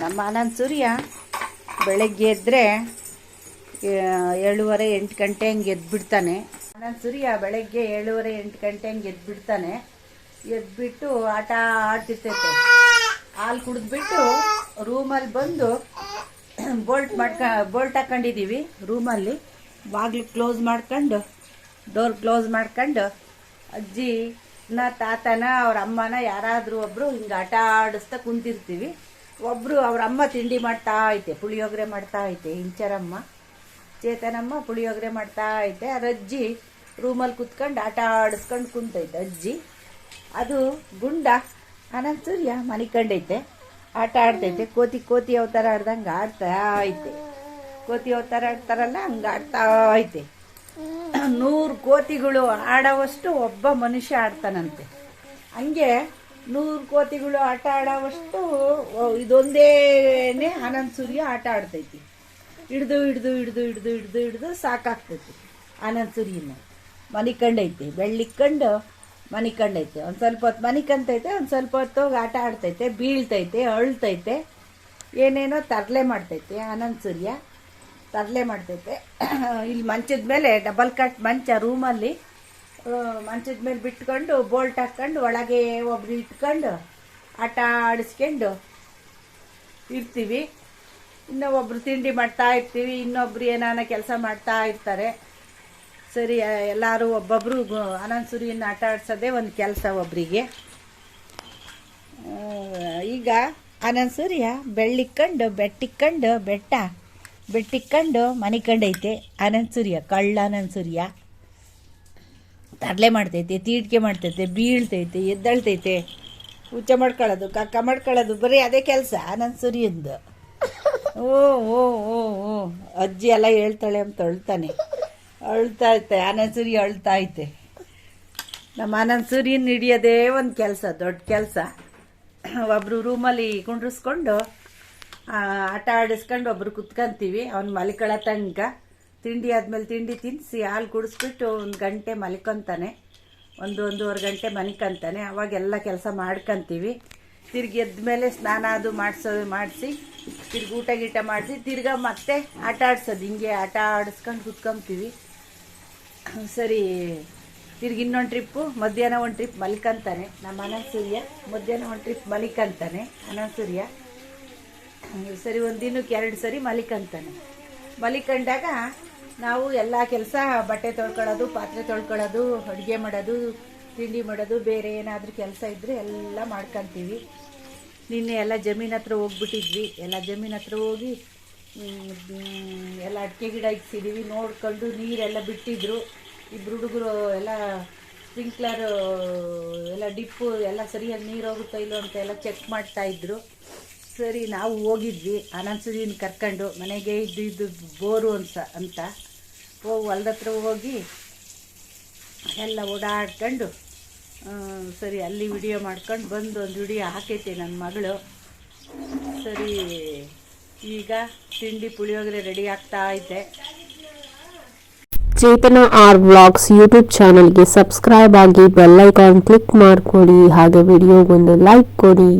ನಮ್ಮ ಆನಂದ್ ಸೂರ್ಯ ಬೆಳಗ್ಗೆ ಎದ್ದರೆ ಏಳುವರೆ ಎಂಟು ಗಂಟೆ ಹಂಗೆ ಎದ್ಬಿಡ್ತಾನೆ. ಆನಂದ್ ಸೂರ್ಯ ಬೆಳಗ್ಗೆ ಏಳುವರೆ ಎಂಟು ಗಂಟೆ ಹಂಗೆ ಎದ್ಬಿಡ್ತಾನೆ. ಎದ್ಬಿಟ್ಟು ಆಟ ಆಡ್ತಿರ್ತೈತೆ. ಹಾಲು ಕುಡಿದ್ಬಿಟ್ಟು ರೂಮಲ್ಲಿ ಬಂದು ಬೋಲ್ಟ್ ಮಾಡ್ಕ, ಬೋಲ್ಟ್ ಹಾಕ್ಕೊಂಡಿದ್ದೀವಿ ರೂಮಲ್ಲಿ. ಬಾಗಿಲು ಕ್ಲೋಸ್ ಮಾಡ್ಕೊಂಡು, ಡೋರ್ ಕ್ಲೋಸ್ ಮಾಡ್ಕೊಂಡು ಅಜ್ಜಿ ನ ತಾತನ, ಅವ್ರ ಅಮ್ಮನ ಯಾರಾದರೂ ಒಬ್ಬರು ಹಿಂಗೆ ಆಟ ಆಡಿಸ್ತಾ ಕುಂತಿರ್ತೀವಿ. ಒಬ್ಬರು ಅವ್ರ ಅಮ್ಮ ತಿಂಡಿ ಮಾಡ್ತಾ ಐತೆ, ಪುಳಿಯೋಗರೆ ಮಾಡ್ತಾ ಐತೆ ಇಂಚರಮ್ಮ ಚೇತನಮ್ಮ ಪುಳಿಯೋಗರೆ ಮಾಡ್ತಾ ಐತೆ. ಅದ್ರ ಅಜ್ಜಿ ರೂಮಲ್ಲಿ ಕುತ್ಕೊಂಡು ಆಟ ಆಡಿಸ್ಕೊಂಡು ಕುಂತೈತೆ ಅಜ್ಜಿ. ಅದು ಗುಂಡ, ಅನಂತ ಸೂರ್ಯ ಮನಿಕಂಡೈತೆ. ಆಟ ಆಡ್ತೈತೆ. ಕೋತಿ ಕೋತಿ ಅವತಾರ ಆಡ್ದಂಗೆ ಆಡ್ತಾ ಐತೆ. ಕೋತಿ ಅವತಾರ ಆಡ್ತಾರಲ್ಲ, ಹಂಗೆ ಆಡ್ತಾ ಐತೆ. ನೂರು ಕೋತಿಗಳು ಆಡೋವಷ್ಟು ಒಬ್ಬ ಮನುಷ್ಯ ಆಡ್ತಾನಂತೆ. ಹಂಗೆ ನೂರು ಕೋತಿಗಳು ಆಟ ಆಡೋವಷ್ಟು ಇದೊಂದೇನೆ ಅನಂತ ಸೂರ್ಯ ಆಟ ಆಡ್ತೈತಿ. ಹಿಡ್ದು ಹಿಡ್ದು ಹಿಡ್ದು ಹಿಡ್ದು ಹಿಡ್ದು ಹಿಡ್ದು ಸಾಕಾಗ್ತೈತಿ ಆನಂದ್ ಸೂರ್ಯನ. ಕಂಡು ಮನಿಗೆ ಕಂಡೈತೆ ಒಂದು ಸ್ವಲ್ಪ ಹೊತ್ತು ಮನಿಕಂತೈತೆ ಒಂದು ಸ್ವಲ್ಪ ಹೊತ್ತು ಹೋಗಿ ಆಟ ಆಡ್ತೈತೆ, ಬೀಳ್ತೈತೆ, ಅಳ್ತೈತೆ. ಏನೇನೋ ತರಲೆ ಮಾಡ್ತೈತೆ ಅನಂತ ಸೂರ್ಯ. ತರಲೆ ಮಾಡ್ತೈತೆ. ಇಲ್ಲಿ ಮಂಚದ ಮೇಲೆ ಡಬಲ್ ಕಟ್ ಮಂಚ ರೂಮಲ್ಲಿ ಮಂಚದ ಮೇಲೆ ಬಿಟ್ಕೊಂಡು ಬೋಲ್ಟ್ ಹಾಕ್ಕೊಂಡು ಒಳಗೆ ಒಬ್ರು ಇಟ್ಕೊಂಡು ಆಟ ಆಡಿಸ್ಕೊಂಡು ಇರ್ತೀವಿ. ಇನ್ನೂ ಒಬ್ರು ತಿಂಡಿ ಮಾಡ್ತಾ ಇರ್ತೀವಿ, ಇನ್ನೊಬ್ರು ಏನಾನ ಕೆಲಸ ಮಾಡ್ತಾ ಇರ್ತಾರೆ. ಸರಿ ಎಲ್ಲರೂ ಒಬ್ಬೊಬ್ಬರು ಅನಂತ ಆಟ ಆಡ್ಸೋದೇ ಒಂದು ಕೆಲಸ ಒಬ್ಬರಿಗೆ ಈಗ ಅನಂತ ಬೆಳ್ಳಿಕ್ಕಂಡು, ಬೆಟ್ಟಿಕ್ಕಂಡು, ಬೆಟ್ಟ, ಬೆಟ್ಟಿಕ್ಕಂಡು ಮನಿಕಂಡೈತೆ ಅನಂತ ಸೂರ್ಯ ಕಳ್ಳ ಅನಂತ ತರಲೆ ಮಾಡ್ತೈತೆ, ತೀಟಿಕೆ ಮಾಡ್ತೈತೆ, ಬೀಳ್ತೈತೆ, ಎದ್ದಳ್ತೈತೆ. ಹುಚ್ಚ ಮಾಡ್ಕೊಳ್ಳೋದು, ಕಕ್ಕ ಮಾಡ್ಕೊಳ್ಳೋದು, ಬರೀ ಅದೇ ಕೆಲಸ ನನ್ನ ಸುರಿಯಂದು ಓ ಓ ಓ ಓ. ಅಜ್ಜಿ ಎಲ್ಲ ಹೇಳ್ತಾಳೆ ಅಂತ ಅಳ್ತಾನೆ. ಅಳ್ತಾ ಐತೆ ಆನಂದ ಸೂರಿ ಅಳ್ತಾ ಐತೆ ನಮ್ಮ ಆನಂದ ಸೂರ್ಯನ ಹಿಡಿಯೋದೇ ಒಂದು ಕೆಲಸ, ದೊಡ್ಡ ಕೆಲಸ. ಒಬ್ಬರು ರೂಮಲ್ಲಿ ಕುಂಡ್ರಿಸ್ಕೊಂಡು ಆಟ ಆಡಿಸ್ಕೊಂಡು ಒಬ್ರು ಕುತ್ಕೊಂತೀವಿ, ಅವ್ನು ಮಲಿಕಳ ತನಕ. ತಿಂಡಿ ಆದ್ಮೇಲೆ ತಿಂಡಿ ತಿನ್ನಿಸಿ ಹಾಲು ಕುಡಿಸ್ಬಿಟ್ಟು ಒಂದು ಗಂಟೆ ಮಲ್ಕೊತಾನೆ. ಒಂದು ಒಂದೂವರೆ ಗಂಟೆ ಮಲ್ಕೊಂತಾನೆ. ಅವಾಗೆಲ್ಲ ಕೆಲಸ ಮಾಡ್ಕೊತೀವಿ. ತಿರ್ಗಿ ಎದ್ಮೇಲೆ ಸ್ನಾನ ಅದು ಮಾಡಿಸೋ, ಮಾಡಿಸಿ, ತಿರ್ಗಿ ಊಟ ಗೀಟ ಮಾಡಿಸಿ, ತಿರ್ಗಾ ಮತ್ತೆ ಆಟ ಆಡ್ಸೋದು. ಹಿಂಗೆ ಆಟ ಆಡಿಸ್ಕೊಂಡು ಕುತ್ಕೊಂತೀವಿ. ಸರಿ, ತಿರ್ಗಿ ಇನ್ನೊಂದು ಟ್ರಿಪ್ಪು, ಮಧ್ಯಾಹ್ನ ಒಂದು ಟ್ರಿಪ್ ಮಲ್ಕೊತಾನೆ. ನಮ್ಮ ಅನಂತ ಸೂರ್ಯ ಮಧ್ಯಾಹ್ನ ಒಂದು ಟ್ರಿಪ್ ಮಲಿಕಂತಾನೆ ಅನಂತ ಸೂರ್ಯ ಸರಿ, ಒಂದು ದಿನಕ್ಕೆ ಎರಡು ಸರಿ ಮಲಿಕಂತಾನೆ. ಮಲಿಕೊಂಡಾಗ ನಾವು ಎಲ್ಲ ಕೆಲಸ ಬಟ್ಟೆ ತೊಳ್ಕೊಳ್ಳೋದು, ಪಾತ್ರೆ ತೊಳ್ಕೊಳ್ಳೋದು, ಅಡುಗೆ ಮಾಡೋದು, ತಿಂಡಿ ಮಾಡೋದು, ಬೇರೆ ಏನಾದರೂ ಕೆಲಸ ಇದ್ದರೆ ಎಲ್ಲ ಮಾಡ್ಕೊತೀವಿ. ನಿನ್ನೆ ಎಲ್ಲ ಜಮೀನ್ ಹತ್ರ ಹೋಗ್ಬಿಟ್ಟಿದ್ವಿ. ಎಲ್ಲ ಜಮೀನ್ ಹತ್ರ ಹೋಗಿ ಎಲ್ಲ ಅಡಿಕೆ ಗಿಡ ಇಕ್ಸಿದ್ದೀವಿ ನೋಡ್ಕೊಂಡು ನೀರೆಲ್ಲ ಬಿಟ್ಟಿದ್ರು. ಇಬ್ಬರು ಹುಡುಗರು ಎಲ್ಲ ಸ್ಪ್ರಿಂಕ್ಲರ್, ಎಲ್ಲ ಡಿಪ್ಪು ಎಲ್ಲ ಸರಿಯಾಗಿ ನೀರು ಹೋಗುತ್ತಾ ಇಲ್ಲೋ ಅಂತ ಎಲ್ಲ ಚೆಕ್ ಮಾಡ್ತಾ ಇದ್ರು. ಸರಿ, ನಾವು ಹೋಗಿದ್ವಿ. ಸೂರ್ಯನ ಕರ್ಕೊಂಡು ಮನೆಗೆ ಇದ್ದು ಇದ್ದು ಬೋರು ಅನ್ಸ ಅಂತ. ಹೋಗಿ ಹೊಲ್ದತ್ರ ಹೋಗಿ ಎಲ್ಲ ಓಡಾಡ್ಕೊಂಡು ಸರಿ, ಅಲ್ಲಿ ವಿಡಿಯೋ ಮಾಡ್ಕೊಂಡು ಬಂದು ಒಂದು ವಿಡಿಯೋ ಹಾಕೈತೆ ನನ್ನ ಮಗಳು. ಸರಿ, ಈಗ ತಿಂಡಿ ಪುಳಿಯೋಗರೆ ರೆಡಿ ಆಗ್ತಾ ಇದ್ದೆ ಚೇತನ ಆರ್ ವ್ಲಾಗ್ಸ್ ಯೂಟ್ಯೂಬ್ ಚಾನಲ್ಗೆ ಸಬ್ಸ್ಕ್ರೈಬ್ ಆಗಿ ಬೆಲ್ಲೈಕಾನ್ ಕ್ಲಿಕ್ ಮಾಡಿಕೊಡಿ. ಹಾಗೆ ವಿಡಿಯೋಗೊಂದು ಲೈಕ್ ಕೊಡಿ.